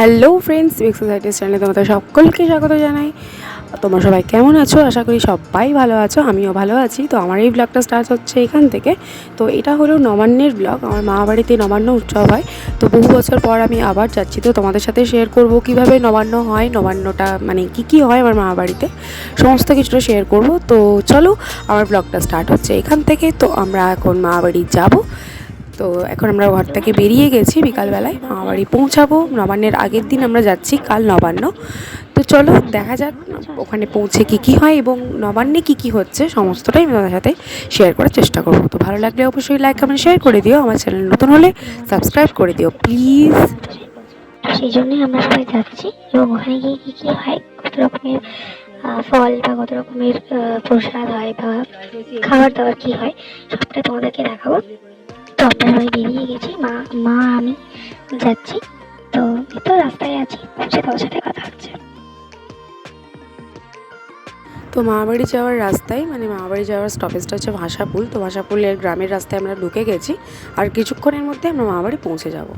Hello friends big societies চ্যানেলে তোমাদের সকলকে স্বাগত জানাই। তোমরা সবাই কেমন আছো? আশা করি সবাই ভালো আছো, আমিও ভালো আছি। তো আমার এই ব্লগটা স্টার্ট হচ্ছে এখান থেকে। তো এটা হলো নবান্নের ব্লগ আমার মা বাড়িতে নবান্ন উৎসব হয়। তো বহু বছর পর আমি আবার যাচ্ছি, তো তোমাদের সাথে শেয়ার করব কীভাবে নবান্ন হয়, নবান্নটা মানে কি কি হয় আমার মা বাড়িতে, সমস্ত কিছুটা শেয়ার করব। তো চলো, আমার ব্লগটা স্টার্ট হচ্ছে এখান থেকে। তো আমরা এখন মা বাড়ি যাব। তো এখন আমরা ঘর থেকে বেরিয়ে গেছি বিকালবেলায়। মামা বাড়ি পৌঁছাবো। নবান্নের আগের দিন আমরা যাচ্ছি কাল নবান্ন। তো চলো, দেখা যাক ওখানে পৌঁছে কী কী হয় এবং নবান্নে কী কী হচ্ছে, সমস্তটাই তোমাদের সাথে শেয়ার করার চেষ্টা করব। তো ভালো লাগলে অবশ্যই লাইক কমেন্ট শেয়ার করে দিও। আমার চ্যানেল নতুন হলে সাবস্ক্রাইব করে দিও প্লিজ সেই জন্যই আমরা সবাই যাচ্ছি এবং ওখানে গিয়ে কী কী হয়, কত রকমের ফল বা কত রকমের প্রসাদ হয় বা খাবার দাবার কী হয় সবটাই তোমাদেরকে দেখাবো। তো আমরা সবাই বেরিয়ে গেছি, মা মা, আমি যাচ্ছি। তো এই তো রাস্তায় আছি পৌঁছে তোমার সাথে কথা হচ্ছে। তো মামাবাড়ি যাওয়ার রাস্তায় মানে মামাবাড়ি যাওয়ার স্টপেজটা হচ্ছে ভাষাপুল। তো ভাষাপুলের গ্রামের রাস্তায় আমরা ঢুকে গেছি, আর কিছুক্ষণের মধ্যে আমরা মামাবাড়ি পৌঁছে যাব।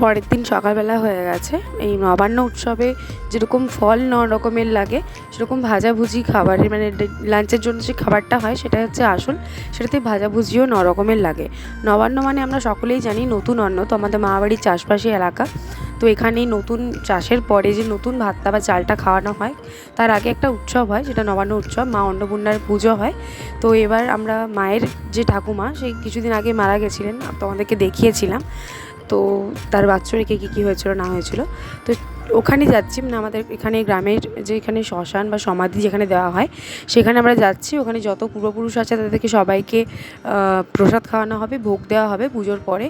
পরের দিন সকালবেলা হয়ে গেছে। এই নবান্ন উৎসবে যেরকম ফল ন রকমের লাগে, সেরকম ভাজাভুজি খাবারের মানে লাঞ্চের জন্য যে খাবারটা হয়, সেটা হচ্ছে আসল। সেটাতে ভাজাভুজিও ন রকমের লাগে। নবান্ন মানে আমরা সকলেই জানি নতুন অন্ন। তো আমাদের মামাবাড়ির চাষবাসী এলাকা। তো এখানেই নতুন চাষের পরে যে নতুন ভাতটা বা চালটা খাওয়ানো হয়, তার আগে একটা উৎসব হয় যেটা নবান্ন উৎসব। মা অন্নপূর্ণার পুজো হয়। তো এবার আমরা মায়ের যে ঠাকুমা, সেই কিছুদিন আগে মারা গেছিলেন। তোমাদেরকে দেখিয়েছিলাম। তো তার রেখে কী কী হয়েছিল, না হয়েছিল। তো ওখানে যাচ্ছি মানে আমাদের এখানে গ্রামের যে এখানে শ্মশান বা সমাধি যেখানে দেওয়া হয়, সেখানে আমরা যাচ্ছি। ওখানে যত পূর্বপুরুষ আছে তাদেরকে সবাইকে প্রসাদ খাওয়ানো হবে, ভোগ দেওয়া হবে পুজোর পরে।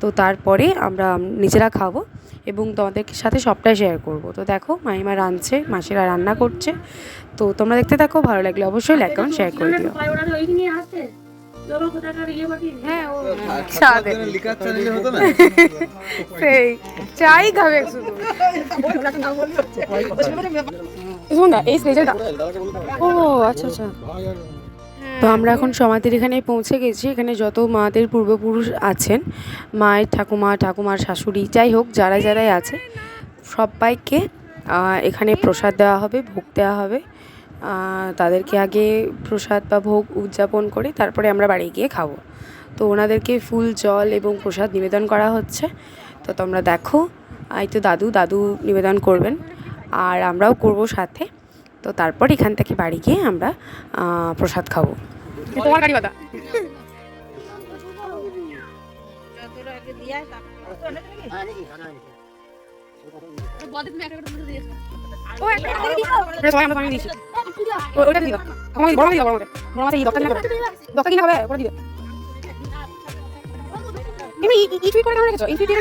তো তারপরে আমরা নিজেরা খাব এবং তোমাদের সাথে সবটাই শেয়ার করব। তো দেখো মাইমা রাঁধছে, মাসিরা রান্না করছে। তো তোমরা দেখতে থাকো, ভালো লাগলে অবশ্যই লাইক কমেন্ট শেয়ার করে দিও। হ্যাঁ ও সেই চাই খাবে এই আচ্ছা আচ্ছা। তো আমরা এখন সমাধির এখানে পৌঁছে গেছি। এখানে যত মাদের পূর্বপুরুষ আছেন মায়ের ঠাকুমা ঠাকুমার শাশুড়ি যাই হোক যারা যারাই আছে সবাইকে এখানে প্রসাদ দেওয়া হবে ভোগ দেওয়া হবে। তাদেরকে আগে প্রসাদ বা ভোগ উদযাপন করে তারপরে আমরা বাড়ি গিয়ে খাব। তো ওনাদেরকে ফুল জল এবং প্রসাদ নিবেদন করা হচ্ছে। তো তোমরা দেখো এই তো দাদু দাদু নিবেদন করবেন। আর আমরাও করব সাথে। তো তারপর এখান থেকে বাড়ি গিয়ে আমরা প্রসাদ খাব। তোমার গাড়ি কথা দিয়েছি ও- দিয়ে দাও। আমাকে বড় দিয়ে দাও বড় বড় মতে এই দশটা কিনা দশটা কিনা খাবে করে দিয়ে দাও। ই- ই- করে কেন রেখেছো? ইটুই দিয়ে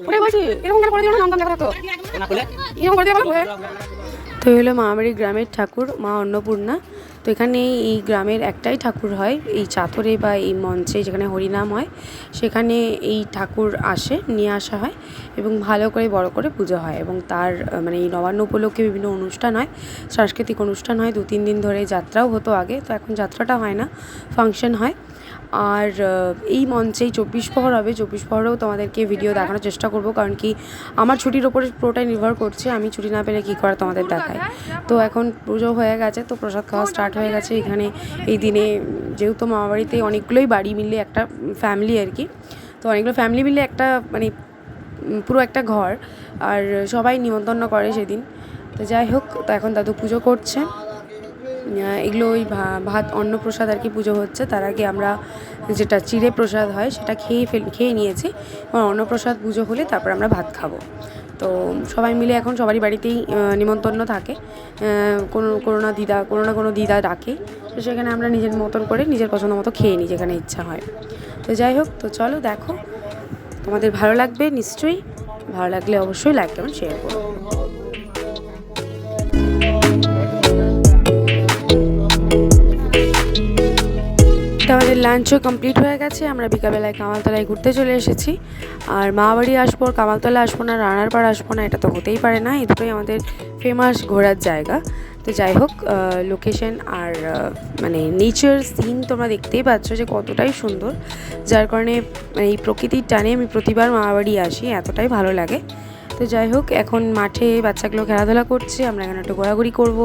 ওটাই বলছি এরকম কেন করে দিও না? নাম দাম লেখা থাকতো। এরকম করে দিয়ে বলো তো হলো মামারি গ্রামের ঠাকুর মা অন্নপূর্ণা। তো এখানে এই গ্রামের একটাই ঠাকুর হয়, এই চাতরে বা এই মঞ্চে যেখানে হরিনাম হয়, সেখানে এই ঠাকুর আসে, নিয়ে আসা হয় এবং ভালো করে, বড় করে পুজো হয় এবং তার মানে এই নবান্ন উপলক্ষে বিভিন্ন অনুষ্ঠান হয়, সাংস্কৃতিক অনুষ্ঠান হয়। দু তিন দিন ধরে যাত্রাও হতো আগে, তো এখন যাত্রাটা হয় না, ফাংশন হয়। আর এই মঞ্চেই চব্বিশ প্রহর হবে, চব্বিশ প্রহরেও তোমাদেরকে ভিডিও দেখানোর চেষ্টা করব, কারণ কি আমার ছুটির ওপরে পুরোটাই নির্ভর করছে, আমি ছুটি না পেলে কী করে তোমাদের দেখায়? তো এখন পুজো হয়ে গেছে, তো প্রসাদ খাওয়া স্টার্ট হয়ে গেছে। এখানে এই দিনে যেহেতু মামাবাড়িতে অনেকগুলোই বাড়ি মিলে একটা ফ্যামিলি আর কি। তো অনেকগুলো ফ্যামিলি মিলে একটা মানে পুরো একটা ঘর। আর সবাই নিমন্ত্রণ করে সেদিন। তো যাই হোক, তো এখন দাদু পুজো করছে। এগুলো ওই ভাত, অন্নপ্রসাদ আর কি পুজো হচ্ছে। তার আগে আমরা যেটা চিড়ে প্রসাদ হয়, সেটা খেয়ে ফেল, খেয়ে নিয়েছি। এবং অন্নপ্রসাদ পুজো হলে তারপর আমরা ভাত খাব। তো সবাই মিলে এখন সবারই বাড়িতেই নিমন্ত্রণ থাকে। কোনো কোনো না দিদা, কোনো না কোনো দিদা ডাকে। তো সেখানে আমরা নিজের মতন করে নিজের পছন্দ মতো খেয়ে নিই যেখানে ইচ্ছা হয়। তো যাই হোক, তো চলো দেখো। তোমাদের ভালো লাগবে নিশ্চয়ই। ভালো লাগলে অবশ্যই লাইক কেমন শেয়ার করো। আমাদের লাঞ্চও কমপ্লিট হয়ে গেছে। আমরা বিকালবেলায় কামালতলায় ঘুরতে চলে এসেছি। আর মা বাড়ি আসব কামালতলা আসব না রানারপাড় আসব না, এটা তো হতেই পারে না। এই দুটোই আমাদের ফেমাস ঘোরার জায়গা। তো যাই হোক লোকেশন আর মানে নেচার সিন তোমরা দেখতেই পাচ্ছ যে কতটাই সুন্দর। যার কারণে মানে এই প্রকৃতির টানে আমি প্রতিবার মা বাড়ি আসি, এতটাই ভালো লাগে। তো যাই হোক, এখন মাঠে বাচ্চাগুলো খেলাধুলা করছে, আমরা এখানে একটু ঘোরাঘুরি করব।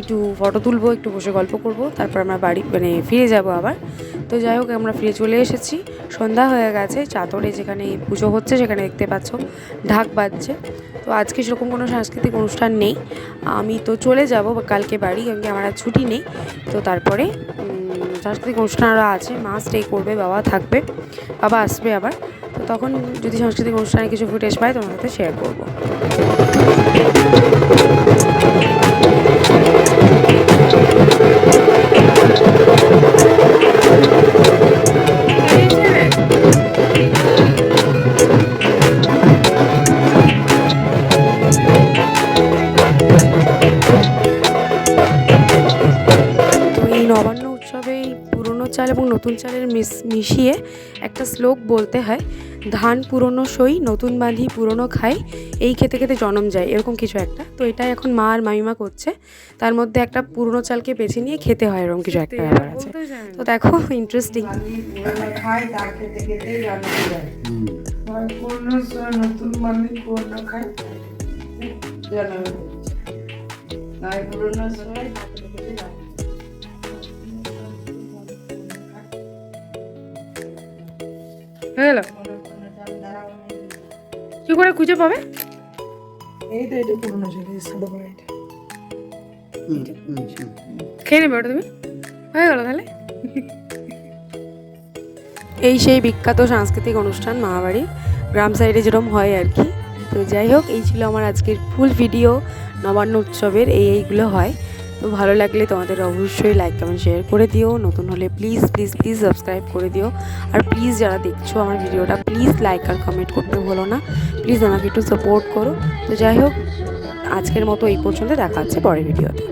একটু ফটো তুলবো, একটু বসে গল্প করব, তারপর আমরা বাড়ি মানে ফিরে যাব আবার। তো যাই হোক, আমরা ফিরে চলে এসেছি। সন্ধ্যা হয়ে গেছে চাতরে যেখানে পুজো হচ্ছে সেখানে দেখতে পাচ্ছ, ঢাক বাজছে। তো আজকে সেরকম কোনো সাংস্কৃতিক অনুষ্ঠান নেই। আমি তো চলে যাব, কালকে বাড়ি কারণ কি আমার আর ছুটি নেই। তো তারপরে সাংস্কৃতিক অনুষ্ঠান আরও আছে, মা স্টে করবে, বাবা থাকবে, বাবা আসবে আবার। তো তখন যদি সাংস্কৃতিক অনুষ্ঠানে কিছু ফুটেজ পাই তোমার সাথে শেয়ার করব। চাল এবং নতুন চালের মিশ মিশিয়ে একটা শ্লোক বলতে হয় ধান পুরনো সই নতুন বাঁধি পুরনো খাই এই খেতে খেতে জনম যায়। এরকম কিছু একটা। তো এটা এখন মা আর মামিমা করছে। তার মধ্যে একটা পুরনো চালকে বেছে নিয়ে খেতে হয় এরকম কিছু একটা ব্যাপার আছে। তো দেখো ইন্টারেস্টিং নতুন হয়ে গেল কি করে খুঁজে পাবে? এই তো এটা পুরনো এই সাদা পাড়া এটা খেয়ে নেবে ওটা তুমি? হয়ে গেল তাহলে? এই সেই বিখ্যাত সাংস্কৃতিক অনুষ্ঠান মামাবাড়ি। গ্রাম সাইডে যেরকম হয় আর কি। তো যাই হোক এই ছিল আমার আজকের ফুল ভিডিও। নবান্ন উৎসবের এই এইগুলো হয়। তো ভালো লাগলে তোমাদের অবশ্যই লাইক কমেন্ট শেয়ার করে দিও। নতুন হলে প্লিজ প্লিজ প্লিজ সাবস্ক্রাইব করে দিও। আর প্লিজ যারা দেখছ আমার ভিডিওটা প্লিজ লাইক আর কমেন্ট করতে ভুলো না। প্লিজ আমাকে একটু সাপোর্ট করো। তো যাই হোক, আজকের মতো এই পর্যন্ত। দেখা হচ্ছে পরের ভিডিওতে।